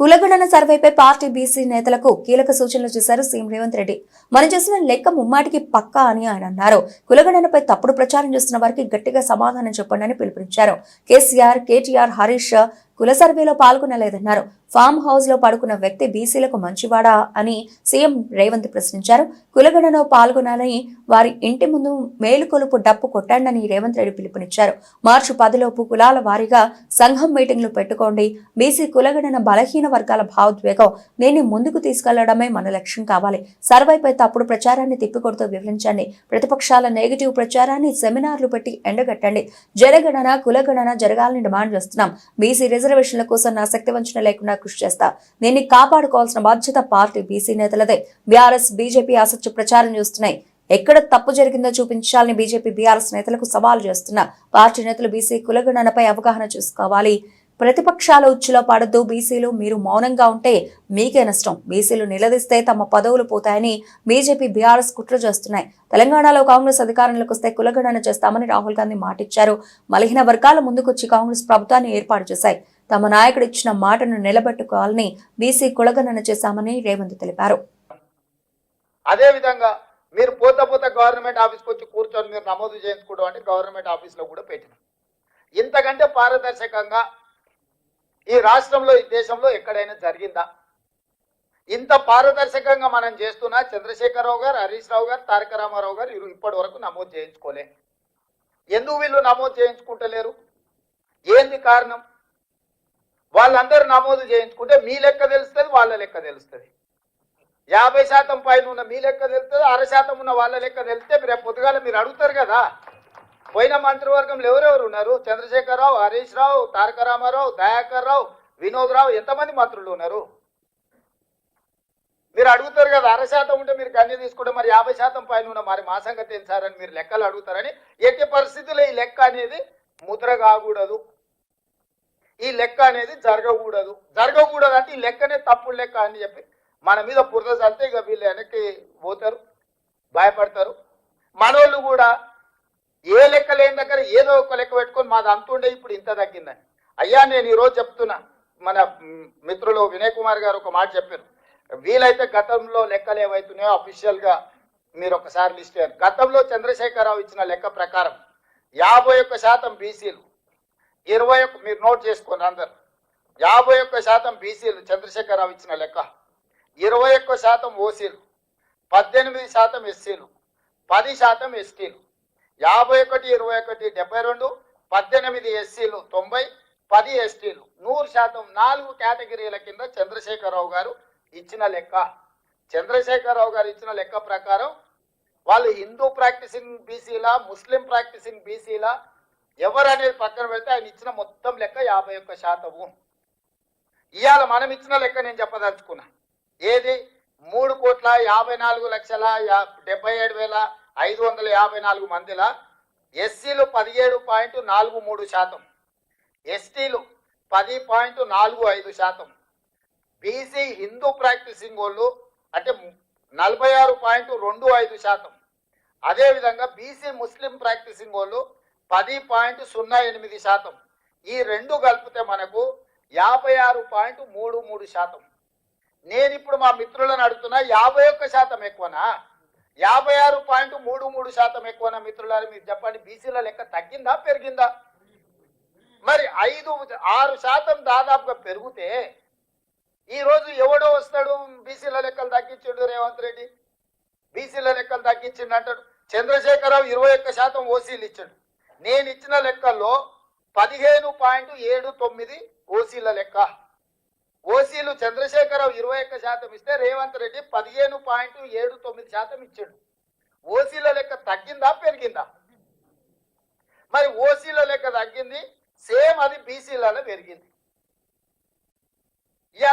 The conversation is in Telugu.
కులగణన సర్వేపై పార్టీ బీసీ నేతలకు కీలక సూచనలు చేశారు సీఎం రేవంత్ రెడ్డి. మనం చేసిన లెక్క ముమ్మాటికి పక్కా అని ఆయన అన్నారు. కులగణనపై తప్పుడు ప్రచారం చేస్తున్న వారికి గట్టిగా సమాధానం చెప్పండి అని పిలుపునిచ్చారు. కేసీఆర్ కేటీఆర్ హరీష్ కుల సర్వేలో పాల్గొనలేదన్నారు. ఫామ్ హౌస్లో పడుకున్న వ్యక్తి బీసీలకు మంచివాడా అని సీఎం రేవంత్ ప్రశ్నించారు. కులగణనలో పాల్గొనాలని వారి ఇంటి ముందు మేలుకొలుపు డప్పు కొట్టండని రేవంత్ రెడ్డి పిలుపునిచ్చారు. మార్చి పదిలోపు కులాల వారీగా సంఘం మీటింగ్లు పెట్టుకోండి. బీసీ కులగణన బలహీన వర్గాల భావోద్వేగం దీన్ని ముందుకు తీసుకెళ్ళడమే మన లక్ష్యం కావాలి. సర్వేపై తప్పుడు ప్రచారాన్ని తిప్పికొడుతూ వివరించండి. ప్రతిపక్షాల నెగిటివ్ ప్రచారాన్ని సెమినార్లు పెట్టి ఎండగట్టండి. జనగణన కులగణన జరగాలని డిమాండ్ చేస్తున్నాం. బీసీ రిజర్వేషన్ల కోసం నా శక్తి వంచన లేకుండా కృషి చేస్తా. దీన్ని కాపాడుకోవాల్సిన బాధ్యత పార్టీ బీసీ నేతలదే. బీఆర్ఎస్ బీజేపీ అసత్య ప్రచారం చేస్తున్నాయి. ఎక్కడ తప్పు జరిగిందో చూపించాలని బీజేపీ బీఆర్ఎస్ నేతలకు సవాల్ చేస్తున్న. పార్టీ నేతలు బీసీ కులగణనపై అవగాహన చేసుకోవాలి. ప్రతిపక్షాల ఉచ్చులో పడద్దు బీసీలు మీరు మౌనంగా ఉంటే మీకే నష్టం. బీసీలు నిలదీస్తే తమ పదవులు పోతాయని బీజేపీ బీఆర్ఎస్ కుట్ర చేస్తున్నాయి. తెలంగాణలో కాంగ్రెస్ అధికారంలోకి వస్తే కులగణన చేస్తామని రాహుల్ గాంధీ మాటిచ్చారు. మలిహిన వర్గాల ముందుకొచ్చి కాంగ్రెస్ ప్రభుత్వాన్ని ఏర్పాటు చేశాయి. తమ నాయకుడు ఇచ్చిన మాటను నిలబెట్టుకోవాలని బీసీ కులగణన చేశామని రేవంత్ తెలిపారు. అదేవిధంగా మీరు పోత పోత గవర్నమెంట్ ఆఫీస్కి వచ్చి కూర్చొని మీరు నమోదు చేయించుకోవడం అంటే గవర్నమెంట్ ఆఫీస్లో కూడా పెట్టిన. ఇంతకంటే పారదర్శకంగా ఈ రాష్ట్రంలో ఈ దేశంలో ఎక్కడైనా జరిగిందా? ఇంత పారదర్శకంగా మనం చేస్తున్నా చంద్రశేఖరరావు గారు హరీష్ రావు గారు తారక రామారావు గారు వీరు ఇప్పటి వరకు నమోదు చేయించుకోలే. ఎందుకు వీళ్ళు నమోదు చేయించుకుంటలేరు? ఏంది కారణం? వాళ్ళందరూ నమోదు చేయించుకుంటే మీ లెక్క తెలుస్తుంది వాళ్ళ లెక్క తెలుస్తుంది. యాభై శాతం పైన ఉన్న మీ లెక్క తెలుస్తుంది అర శాతం ఉన్న వాళ్ళ లెక్క తెలిస్తే రేపు పొద్దుగాల మీరు అడుగుతారు కదా. పోయిన మంత్రివర్గంలో ఎవరెవరు ఉన్నారు? చంద్రశేఖరరావు హరీష్ రావు తారక రామారావు దయాకర్ రావు వినోద్ రావు ఎంతమంది మంత్రులు ఉన్నారు? మీరు అడుగుతారు కదా అర శాతం ఉంటే మీరు కన్య తీసుకుంటే మరి యాభై శాతం పైన ఉన్న మరి మా సంగతి ఏం సార్ అని మీరు లెక్కలు అడుగుతారని ఎట్టి పరిస్థితుల్లో ఈ లెక్క అనేది ముద్ర కాకూడదు. ఈ లెక్క అనేది జరగకూడదు. జరగకూడదు అంటే ఈ లెక్కనే తప్పుడు లెక్క అని చెప్పి మన మీద బురద చల్లితే ఇక వీళ్ళు వెనక్కి పోతారు భయపడతారు. మనోళ్ళు కూడా ఏ లెక్క లేని దగ్గర ఏదో ఒక లెక్క పెట్టుకొని మాది అంతుండే ఇప్పుడు ఇంత తగ్గిందని. అయ్యా నేను ఈరోజు చెప్తున్నా. మన మిత్రులు వినయ్ కుమార్ గారు ఒక మాట చెప్పారు. వీలైతే గతంలో లెక్కలు ఏవైతున్నాయో అఫీషియల్గా మీరు ఒకసారి లిస్ట్ అయ్యారు గతంలో చంద్రశేఖరరావు ఇచ్చిన లెక్క ప్రకారం యాభై ఒక్క శాతం బీసీలు ఇరవై ఒక్క మీరు నోట్ చేసుకోండి అందరు. యాభై ఒక్క శాతం బీసీలు చంద్రశేఖరరావు ఇచ్చిన లెక్క ఇరవై ఒక్క శాతం ఓసీలు పద్దెనిమిది శాతం ఎస్సీలు పది శాతం ఎస్టీలు. యాభై ఒకటి ఇరవై ఒకటి డెబ్బై రెండు పద్దెనిమిది ఎస్సీలు తొంభై పది ఎస్టీలు. నూరు శాతం నాలుగు కేటగిరీల కింద చంద్రశేఖరరావు గారు ఇచ్చిన లెక్క. చంద్రశేఖరరావు గారు ఇచ్చిన లెక్క ప్రకారం వాళ్ళు హిందూ ప్రాక్టీసింగ్ బీసీలా ముస్లిం ప్రాక్టీసింగ్ బీసీలా ఎవరు అనేది పక్కన పెడితే ఆయన ఇచ్చిన మొత్తం లెక్క యాభై ఒక్క శాతము. ఇవాళ మనం ఇచ్చిన లెక్క నేను చెప్పదలుచుకున్నా. ఏది? మూడు కోట్ల యాభై నాలుగు లక్షల డెబ్బై ఏడు వేల ఐదు వందల యాభై నాలుగు మందిల ఎస్సీలు పదిహేడు పాయింట్ నాలుగు మూడు శాతం ఎస్టీలు పది పాయింట్ నాలుగు ఐదు శాతం బీసీ హిందూ ప్రాక్టీసింగ్ వాళ్ళు అంటే నలభై ఆరు పాయింట్ రెండు ఐదు శాతం. అదేవిధంగా బీసీ ముస్లిం ప్రాక్టీసింగ్ వాళ్ళు పది పాయింట్ సున్నా ఎనిమిది శాతం. ఈ రెండు కలిపితే మనకు యాభై ఆరు పాయింట్ మూడు మూడు శాతం. నేను ఇప్పుడు మా మిత్రులను అడుగుతున్నా యాభై ఒక్క శాతం ఎక్కువనా? యాభై ఆరు పాయింట్ మూడు మూడు శాతం ఎక్కువనా మిత్రులారు మీరు చెప్పండి బీసీల లెక్క తగ్గిందా పెరిగిందా? మరి ఐదు ఆరు శాతం దాదాపుగా పెరిగితే ఈరోజు ఎవడో వస్తాడు బీసీల లెక్కలు తగ్గించాడు రేవంత్ రెడ్డి. బీసీల లెక్కలు తగ్గించిండు అంటాడు. చంద్రశేఖరరావు ఇరవై ఒక్క శాతం ఓసీలు ఇచ్చాడు. నేను ఇచ్చిన లెక్కల్లో పదిహేను పాయింట్ ఏడు తొమ్మిది ఓసీల లెక్క. ఓసీలు చంద్రశేఖరరావు ఇరవై ఒక్క శాతం ఇస్తే రేవంత్ రెడ్డి పదిహేను పాయింట్ ఏడు తొమ్మిది శాతం ఇచ్చాడు. ఓసీల లెక్క తగ్గిందా పెరిగిందా? మరి ఓసీల లెక్క తగ్గింది సేమ్ అది బీసీలలో పెరిగింది.